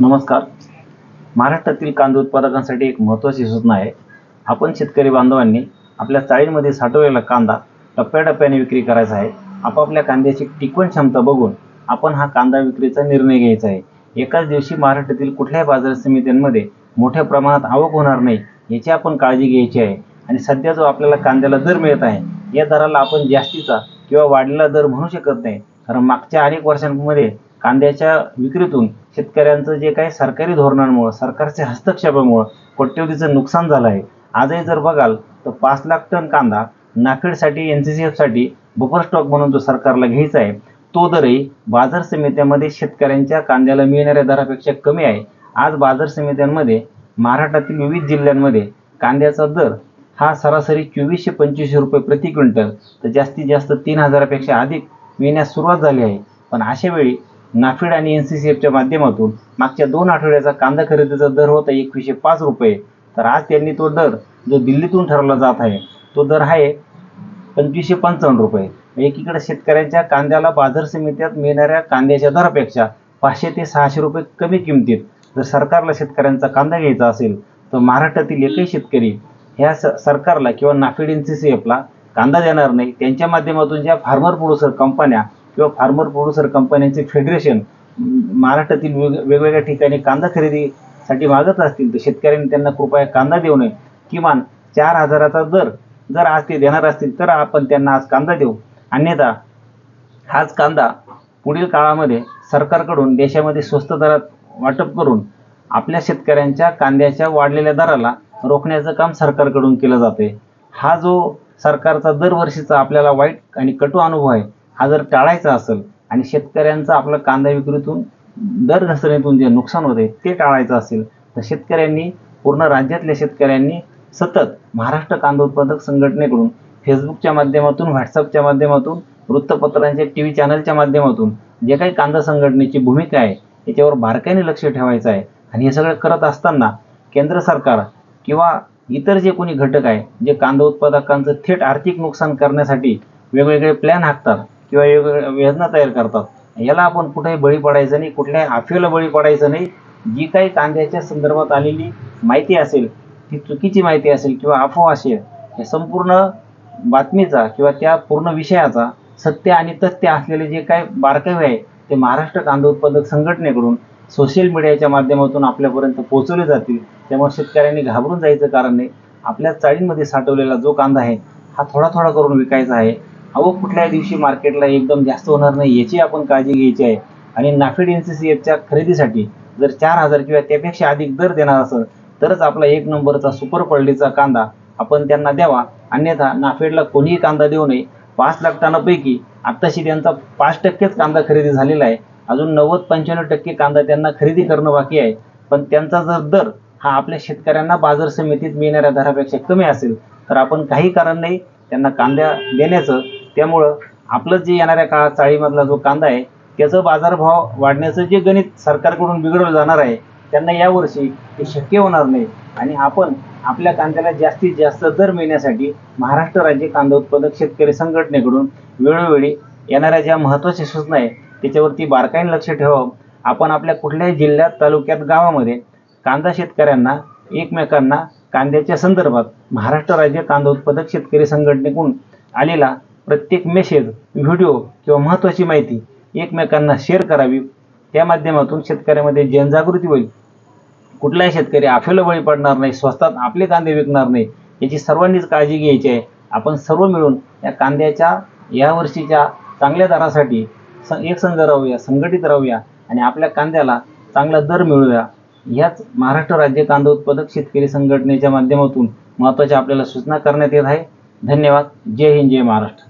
नमस्कार. महाराष्ट्रातील कांदा उत्पादकांसाठी एक महत्त्वाची सूचना आहे. आपण शेतकरी बांधवांनी आपल्या चाळींमध्ये साठवलेला कांदा टप्प्याटप्प्याने विक्री करायचा आहे. आपापल्या कांद्याची टिकवण क्षमता बघून आपण हा कांदा विक्रीचा निर्णय घ्यायचा आहे. एकाच दिवशी महाराष्ट्रातील कुठल्याही बाजार समित्यांमध्ये मोठ्या प्रमाणात आवक होणार नाही याची आपण काळजी घ्यायची आहे. आणि सध्या जो आपल्याला कांद्याला दर मिळत आहे या दराला आपण जास्तीचा किंवा वाढलेला दर म्हणू शकत नाही. कारण मागच्या अनेक वर्षांमध्ये कांद्याच्या विक्रीतून शेतकऱ्यांचं जे काही सरकारी धोरणांमुळं सरकारच्या हस्तक्षेपामुळं कोट्यवधीचं नुकसान झालं आहे. आजही जर बघाल तर पाच लाख टन कांदा नाफेडसाठी एन सी सी एफसाठी बफर स्टॉक म्हणून जो सरकारला घ्यायचा आहे तो दरही बाजार समित्यामध्ये शेतकऱ्यांच्या कांद्याला मिळणाऱ्या दरापेक्षा कमी आहे. आज बाजार समित्यांमध्ये महाराष्ट्रातील विविध जिल्ह्यांमध्ये कांद्याचा दर हा सरासरी चोवीसशे पंचवीसशे रुपये प्रति क्विंटल तर जास्तीत जास्त तीन हजारापेक्षा अधिक मिळण्यास सुरुवात झाली आहे. पण अशा वेळी नाफेड आणि एन सी सी एफच्या माध्यमातून मागच्या दोन आठवड्याचा कांदा खरेदीचा दर होता एकवीसशे पाच रुपये. तर आज त्यांनी तो दर जो दिल्लीतून ठरवला जात आहे तो दर आहे पंचवीसशे पंचावन्न रुपये. एकीकडे शेतकऱ्यांच्या कांद्याला बाजार समित्यात मिळणाऱ्या कांद्याच्या दरापेक्षा पाचशे ते सहाशे रुपये कमी किमतीत जर सरकारला शेतकऱ्यांचा कांदा घ्यायचा असेल तर महाराष्ट्रातील एकही शेतकरी ह्या स सरकारला किंवा नाफेड एन सी सी एफला कांदा देणार नाही. त्यांच्या माध्यमातून ज्या फार्मर प्रोड्युसर कंपन्या किंवा फार्मर प्रोड्युसर कंपन्यांचे फेडरेशन महाराष्ट्रातील वेग वेगवेगळ्या ठिकाणी कांदा खरेदीसाठी मागत असतील तर शेतकऱ्यांनी त्यांना कृपया कांदा देऊ नये. किमान चार हजाराचा दर जर आज ते देणार असतील तर आपण त्यांना आज कांदा देऊ. अन्यथा हाच कांदा पुढील काळामध्ये सरकारकडून देशामध्ये स्वस्त दरात वाटप करून आपल्या शेतकऱ्यांच्या कांद्याच्या वाढलेल्या दराला रोखण्याचं काम सरकारकडून केलं जाते हा जो सरकारचा दरवर्षीचा आपल्याला वाईट आणि कटू अनुभव आहे हा जर टाळायचा असेल आणि शेतकऱ्यांचं आपलं कांदा विक्रीतून दर घसरणीतून जे नुकसान होते ते टाळायचं असेल तर शेतकऱ्यांनी पूर्ण राज्यातल्या शेतकऱ्यांनी सतत महाराष्ट्र कांदा उत्पादक संघटनेकडून फेसबुकच्या माध्यमातून व्हॉट्सअपच्या माध्यमातून वृत्तपत्रांच्या टी व्ही चॅनलच्या माध्यमातून जे काही कांदा संघटनेची भूमिका आहे याच्यावर बारकाईने लक्ष ठेवायचं आहे. आणि हे सगळं करत असताना केंद्र सरकार किंवा इतर जे कोणी घटक आहे जे कांदा उत्पादकांचं थेट आर्थिक नुकसान करण्यासाठी वेगवेगळे प्लॅन हाकतात किंवा वेगवेगळ्या योजना तयार करतात. याला आपण कुठेही बळी पडायचं नाही कुठल्याही अफवेला बळी पडायचं नाही. जी काही कांद्याच्या संदर्भात आलेली माहिती असेल ती चुकीची माहिती असेल किंवा अफवा असेल हे संपूर्ण बातमीचा किंवा त्या पूर्ण विषयाचा सत्य आणि तथ्य असलेले जे काही बारकावे आहे ते महाराष्ट्र कांदा उत्पादक संघटनेकडून सोशल मीडियाच्या माध्यमातून आपल्यापर्यंत पोहोचवले जातील. त्यामुळे शेतकऱ्यांनी घाबरून जायचं कारण नाही. आपल्या चाळींमध्ये साठवलेला जो कांदा आहे हा थोडा थोडा करून विकायचा आहे. अहो कुठल्या दिवशी मार्केटला एकदम जास्त होणार नाही याची आपण काळजी घ्यायची आहे. आणि नाफेड एन सी सी एफच्या खरेदीसाठी जर चार हजार किंवा त्यापेक्षा अधिक दर देणार असेल तरच आपला एक नंबरचा सुपर क्वालिटीचा कांदा आपण त्यांना द्यावा. अन्यथा नाफेडला कोणीही कांदा देऊ नये. पाच लाख टनापैकी आत्ताशी त्यांचा पाच टक्केच कांदा खरेदी झालेला आहे. अजून नव्वद पंच्याण्णव टक्के कांदा त्यांना खरेदी करणं बाकी आहे. पण त्यांचा जर दर हा आपल्या शेतकऱ्यांना बाजार समितीत मिळणाऱ्या दरापेक्षा कमी असेल तर आपण काही कारण नाही त्यांना कांद्या देण्याचं त्यामुळं आपलं जे येणाऱ्या काळात चाळीमधला जो कांदा आहे त्याचं बाजारभाव वाढण्याचं जे गणित सरकारकडून बिघडवलं जाणार आहे त्यांना यावर्षी ते शक्य होणार नाही. आणि आपण आपल्या कांद्याला जास्तीत जास्त दर मिळण्यासाठी महाराष्ट्र राज्य कांदा उत्पादक शेतकरी संघटनेकडून वेळोवेळी येणाऱ्या ज्या महत्त्वाच्या सूचना आहे त्याच्यावरती बारकाईने लक्ष ठेवावं. आपण आपल्या कुठल्याही जिल्ह्यात तालुक्यात गावामध्ये कांदा शेतकऱ्यांना एकमेकांना कांद्याच्या संदर्भात महाराष्ट्र राज्य कांदा उत्पादक शेतकरी संघटनेकडून आलेला प्रत्येक मेसेज व्हिडिओ किंवा महत्त्वाची माहिती एकमेकांना शेअर करावी. त्या माध्यमातून शेतकऱ्यामध्ये जनजागृती होईल. कुठलाही शेतकरी अफवेला बळी पडणार नाही स्वस्तात आपले कांदे विकणार नाही याची सर्वांनीच काळजी घ्यायची आहे. आपण सर्व मिळून या कांद्याच्या यावर्षीच्या चांगल्या दरासाठी स एकसंध राहूया संघटित राहूया आणि आपल्या कांद्याला चांगला दर मिळूया ह्याच महाराष्ट्र राज्य कांदा उत्पादक शेतकरी संघटनेच्या माध्यमातून महत्त्वाच्या आपल्याला सूचना करण्यात येत आहे. धन्यवाद. जय हिंद जय महाराष्ट्र.